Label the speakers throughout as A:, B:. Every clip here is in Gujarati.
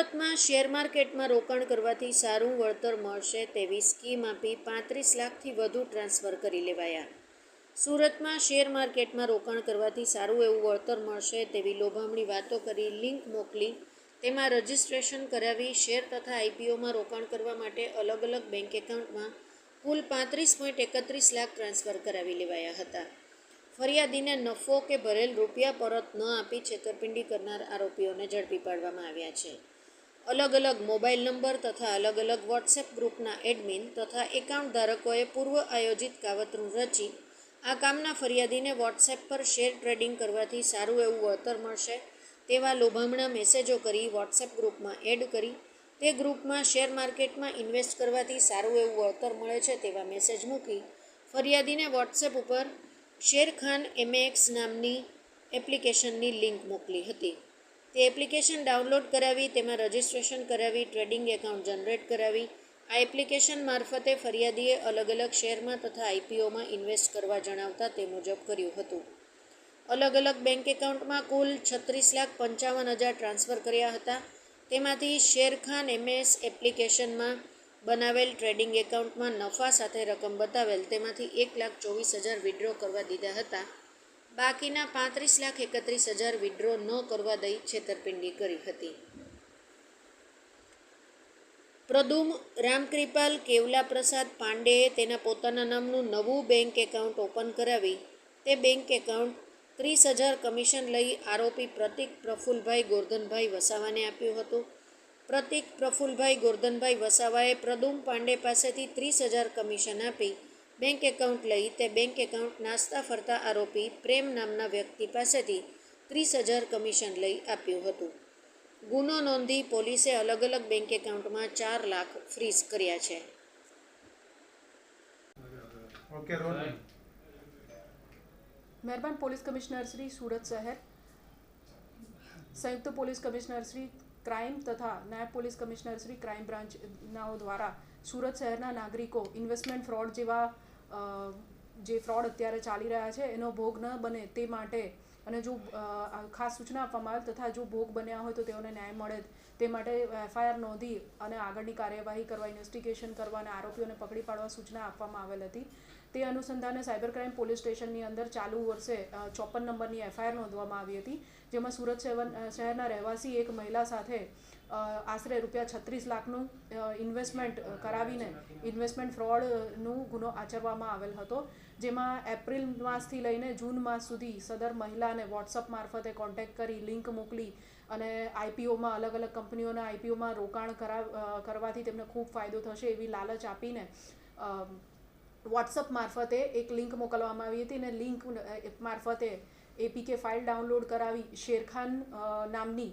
A: સુરતમાં શેર માર્કેટમાં રોકાણ કરવાથી સારું વળતર મળશે તેવી સ્કીમ આપી પાંત્રીસ લાખથી વધુ ટ્રાન્સફર કરી લેવાયા. સુરતમાં શેર માર્કેટમાં રોકાણ કરવાથી સારું એવું વળતર મળશે તેવી લોભામણી વાતો કરી લિંક મોકલી. તેમાં રજિસ્ટ્રેશન કરાવી શેર તથા આઈપીઓમાં રોકાણ કરવા માટે અલગ અલગ બેંક એકાઉન્ટમાં કુલ પાંત્રીસ પોઈન્ટ એકત્રીસ લાખ ટ્રાન્સફર કરાવી લેવાયા હતા. ફરિયાદીને નફો કે ભરેલ રૂપિયા પરત ન આપી છેતરપિંડી કરનાર આરોપીઓને ઝડપી પાડવામાં આવ્યા છે. અલગ અલગ મોબાઈલ નંબર તથા અલગ અલગ વોટ્સએપ ગ્રુપના એડમિન તથા એકાઉન્ટ ધારકોએ પૂર્વ આયોજિત કાવતરું રચી આ કામના ફરિયાદીને વોટ્સએપ પર શેર ટ્રેડિંગ કરવાથી સારું એવું વળતર મળશે. તેવા લોભામણા મેસેજો કરી વોટ્સએપ ગ્રુપમાં એડ કરી તે ગ્રુપમાં શેર માર્કેટમાં ઇન્વેસ્ટ કરવાથી સારું એવું વળતર મળે છે તેવા મેસેજ મૂકી ફરિયાદીને વોટ્સએપ ઉપર શેરખાન એમએક્સ નામની એપ્લિકેશનની લિંક મોકલી હતી. તે એપ્લિકેશન ડાઉનલોડ કરાવી, તેમાં રજિસ્ટ્રેશન કરાવી, ટ્રેડિંગ એકાઉન્ટ જનરેટ કરાવી. આ એપ્લિકેશન મારફતે ફરિયાદીએ અલગ અલગ શેરમાં તથા આઈપીઓમાં ઇન્વેસ્ટ કરવા જણાવતા તે મુજબ કર્યું હતું. અલગ અલગ બેંક એકાઉન્ટમાં કુલ છત્રીસ લાખ પંચાવન હજાર ટ્રાન્સફર કર્યા હતા. તેમાંથી શેરખાન એમએસ એપ્લિકેશનમાં બનાવેલ ટ્રેડિંગ એકાઉન્ટમાં નફા સાથે રકમ બતાવેલ, તેમાંથી એક લાખ ચોવીસ હજાર વિડ્રો કરવા દીધા હતા. બાકીના પાંત્રીસ લાખ એકત્રીસ હજાર વિડ્રો ન કરવા દઈ છેતરપિંડી કરી હતી. પ્રદુમ રામકૃપાલ કેવલા પ્રસાદ પાંડેએ તેના પોતાના નામનું નવું બેંક એકાઉન્ટ ઓપન કરાવી. તે બેંક એકાઉન્ટ ત્રીસ હજાર કમિશન લઈ આરોપી પ્રતિક પ્રફુલભાઈ ગોરધનભાઈ વસાવાને આપ્યું હતું. પ્રતિક પ્રફુલભાઈ ગોરધનભાઈ વસાવાએ પ્રદુમ પાંડે પાસેથી ત્રીસ હજાર કમિશન આપી. બેંક એકાઉન્ટ લઈ તે બેંક એકાઉન્ટ નાસ્તા ફરતા આરોપી પ્રેમ નામના વ્યક્તિ પાસેથી ત્રીસ હજાર કમિશન લઈ આપ્યું હતું. ગુનો નોંધી પોલીસે અલગ અલગ બેંક એકાઉન્ટમાં ચાર લાખ ફ્રીઝ કર્યા છે.
B: મહેરબાન પોલીસ કમિશનર શ્રી સુરત શહેર. સંયુક્ત પોલીસ કમિશનર શ્રી ક્રાઇમ તથા નાયબ પોલીસ કમિશનર શ્રી ક્રાઇમ બ્રાન્ચનાઓ દ્વારા સુરત શહેરના નાગરિકો ઇન્વેસ્ટમેન્ટ ફ્રોડ જેવા જે ફ્રોડ અત્યારે ચાલી રહ્યા છે, એનો ભોગ ન બને તે માટે અને જો ખાસ સૂચના આપવામાં આવે તથા જો ભોગ બન્યા હોય તો તેઓને ન્યાય મળે તે માટે એફઆઈઆર નોંધી અને આગળની કાર્યવાહી કરવા, ઇન્વેસ્ટિગેશન કરવા અને આરોપીઓને પકડી પાડવા સૂચના આપવામાં આવેલ હતી. તે અનુસંધાને સાયબર ક્રાઇમ પોલીસ સ્ટેશનની અંદર ચાલુ વર્ષે ચોપન નંબરની એફઆઈઆર નોંધવામાં આવી હતી, જેમાં સુરત શહેર- શહેરના રહેવાસી એક મહિલા સાથે આશરે રૂપિયા છત્રીસ લાખનું ઇન્વેસ્ટમેન્ટ કરાવીને ઇન્વેસ્ટમેન્ટ ફ્રોડનું ગુનો આચરવામાં આવેલ હતો. જેમાં એપ્રિલ માસથી લઈને જૂન માસ સુધી સદર મહિલાને વોટ્સઅપ મારફતે કોન્ટેક્ટ કરી લિંક મોકલી અને આઈપીઓમાં અલગ અલગ કંપનીઓના આઈપીઓમાં રોકાણ કરાવ કરવાથી તેમને ખૂબ ફાયદો થશે એવી લાલચ આપીને વોટ્સઅપ મારફતે એક લિંક મોકલવામાં આવી હતી અને લિંક મારફતે એપીકે ફાઇલ ડાઉનલોડ કરાવી શેરખાન નામની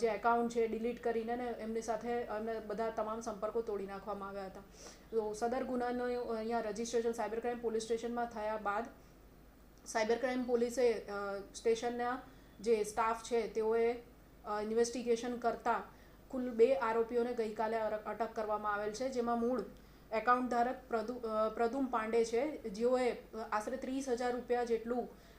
B: જે એકાઉન્ટ છે ડિલીટ કરીને ને એમની સાથે એમને બધા તમામ સંપર્કો તોડી નાખવામાં આવ્યા હતા. તો સદર ગુનાનું અહીંયા રજિસ્ટ્રેશન સાયબર ક્રાઇમ પોલીસ સ્ટેશનમાં થયા બાદ સાયબર ક્રાઇમ પોલીસે સ્ટેશનના જે સ્ટાફ છે તેઓએ ઇન્વેસ્ટિગેશન કરતા કુલ બે આરોપીઓને ગઈકાલે અટક કરવામાં આવેલ છે, જેમાં મૂળ એકાઉન્ટ ધારક પ્રદુ પ્રદુમ પાંડે છે. જેઓએ આશરે ત્રીસ હજાર રૂપિયા જેટલું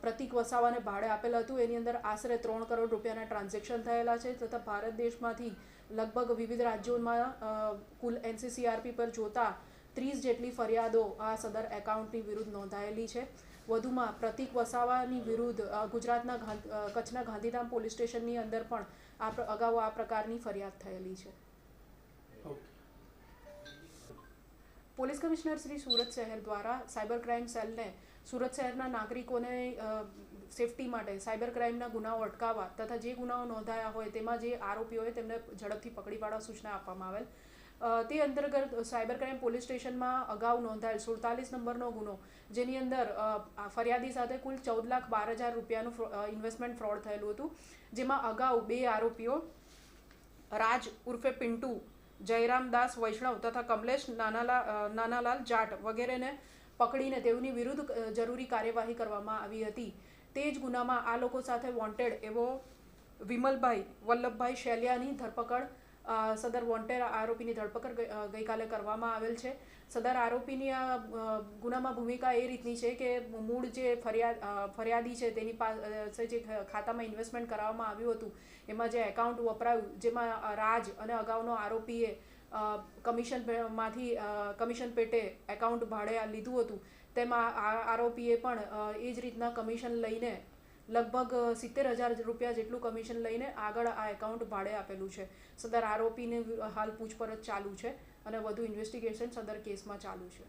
B: પ્રતિક વસાવાને ભાડે આપેલ હતું. એની અંદર આશરે ત્રણ કરોડ રૂપિયાના ટ્રાન્ઝેક્શન થયેલા છે તથા ભારત દેશમાંથી લગભગ વિવિધ રાજ્યોમાં કુલ એનસીસીઆરપી પર જોતા ત્રીસ જેટલી ફરિયાદો આ સદર એકાઉન્ટની વિરુદ્ધ નોંધાયેલી છે. વધુમાં પ્રતિક વસાવાની વિરુદ્ધ ગુજરાતના કચ્છના ગાંધીધામ પોલીસ સ્ટેશનની અંદર પણ આ અગાઉ આ પ્રકારની ફરિયાદ થયેલી છે. પોલીસ કમિશનર શ્રી સુરત શહેર દ્વારા સાયબર ક્રાઇમ સેલને સુરત શહેરના નાગરિકોને સેફટી માટે સાયબર ક્રાઇમના ગુનાઓ અટકાવવા તથા જે ગુનાઓ નોંધાયા હોય તેમાં જે આરોપીઓએ તેમને ઝડપથી પકડી પાડવા સૂચના આપવામાં આવેલ. તે અંતર્ગત સાયબર ક્રાઇમ પોલીસ સ્ટેશનમાં અગાઉ નોંધાયેલ સુડતાલીસ નંબરનો ગુનો, જેની અંદર ફરિયાદી સાથે કુલ ચૌદ લાખ બાર હજાર રૂપિયાનું ઇન્વેસ્ટમેન્ટ ફ્રોડ થયેલું હતું, જેમાં અગાઉ બે આરોપીઓ, રાજ ઉર્ફે પિન્ટુ, જયરામ દાસ, વૈષ્ણવ તથા કમલેશ નાનાલા નાનાલાલ જાટ વગેરેને પકડીને તેઓની વિરુદ્ધ જરૂરી કાર્યવાહી કરવામાં આવી હતી. તે જ ગુનામાં આ લોકો સાથે વોન્ટેડ એવો વિમલભાઈ, વલ્લભભાઈ શૈલિયાની ધરપકડ સદર વોન્ટેડ આરોપીની ધરપકડ ગઈકાલે કરવામાં આવેલ છે. સદર આરોપીની આ ગુનામાં ભૂમિકા એ રીતની છે કે મૂળ જે ફરિયાદ ફરિયાદી છે તેની પાસે જે ખાતામાં ઇન્વેસ્ટમેન્ટ કરાવવામાં આવ્યું હતું, એમાં જે એકાઉન્ટ વપરાયું, જેમાં રાજ અને અગાઉનો આરોપીએ કમિશનમાંથી કમિશન પેટે એકાઉન્ટ ભાડે લીધું હતું. તેમાં આરોપીએ પણ એ જ રીતના કમિશન લઈને લગભગ સિત્તેર હજાર રૂપિયા જેટલું કમિશન લઈને આગળ આ એકાઉન્ટ ભાડે આપેલું છે. સદર આરોપીને હાલ પૂછપરછ ચાલુ છે અને વધુ ઇન્વેસ્ટિગેશન સદર કેસમાં ચાલુ છે.